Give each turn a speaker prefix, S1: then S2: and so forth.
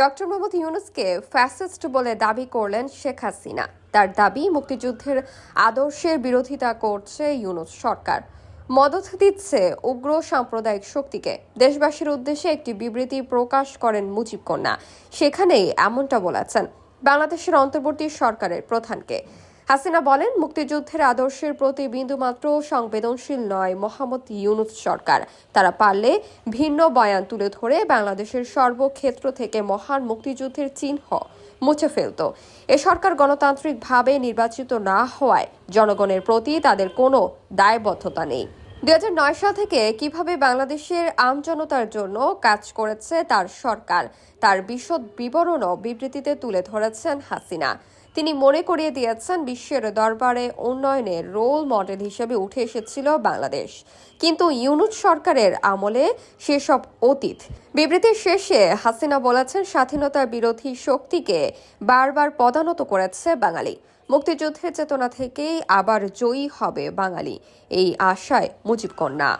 S1: Doctor Mohammad ইউনুসকে fascist বলে দাবি করলেন শেখ হাসিনা। তার দাবি, মুক্তিযুদ্ধের আদর্শের বিরোধিতা করছে ইউনুস সরকার। মদত দিচ্ছে উগ্র সাম্প্রদায়িক শক্তিকে। দেশবাসীর উদ্দেশ্যে একটি বিবৃতি প্রকাশ করেন মুজিব কন্যা। সেখানেই এমনটা বলেছেন বাংলাদেশের অন্তর্বর্তী সরকারের প্রধানকে। হাসিনা বলেন, মুক্তিযুদ্ধের আদর্শের প্রতি বিন্দুমাত্র সংবেদনশীল নয় মোহাম্মদ ইউনুস সরকার। তারা পারলে ভিন্ন বয়ান তুলে ধরে বাংলাদেশের সর্বক্ষেত্র থেকে মহান মুক্তিযুদ্ধের চিহ্ন মুছে ফেলত। এ সরকার গণতান্ত্রিকভাবে নির্বাচিত না হওয়ায় জনগণের প্রতি তাদের কোনো দায়বদ্ধতা নেই। দু হাজার নয় সাল থেকে কীভাবে বাংলাদেশের আমজনতার জন্য কাজ করেছে তার সরকার, তার বিশদ বিবরণও বিবৃতিতে তুলে ধরেছেন হাসিনা। তিনি মনে করিয়ে দিয়েছেন বিশ্বের দরবারে উন্নয়নের রোল মডেল হিসেবে উঠে এসেছিল বাংলাদেশ। কিন্তু ইউনুস সরকারের আমলে সেসব অতীত, বিবৃতির শেষে হাসিনা বলেছেন স্বাধীনতার বিরোধী শক্তিকে বারবার পদানত করেছে বাঙালি। মুক্তিযুদ্ধের চেতনা থেকেই আবার জয়ী হবে বাঙালি, এই আশায় মুজিব কন্যা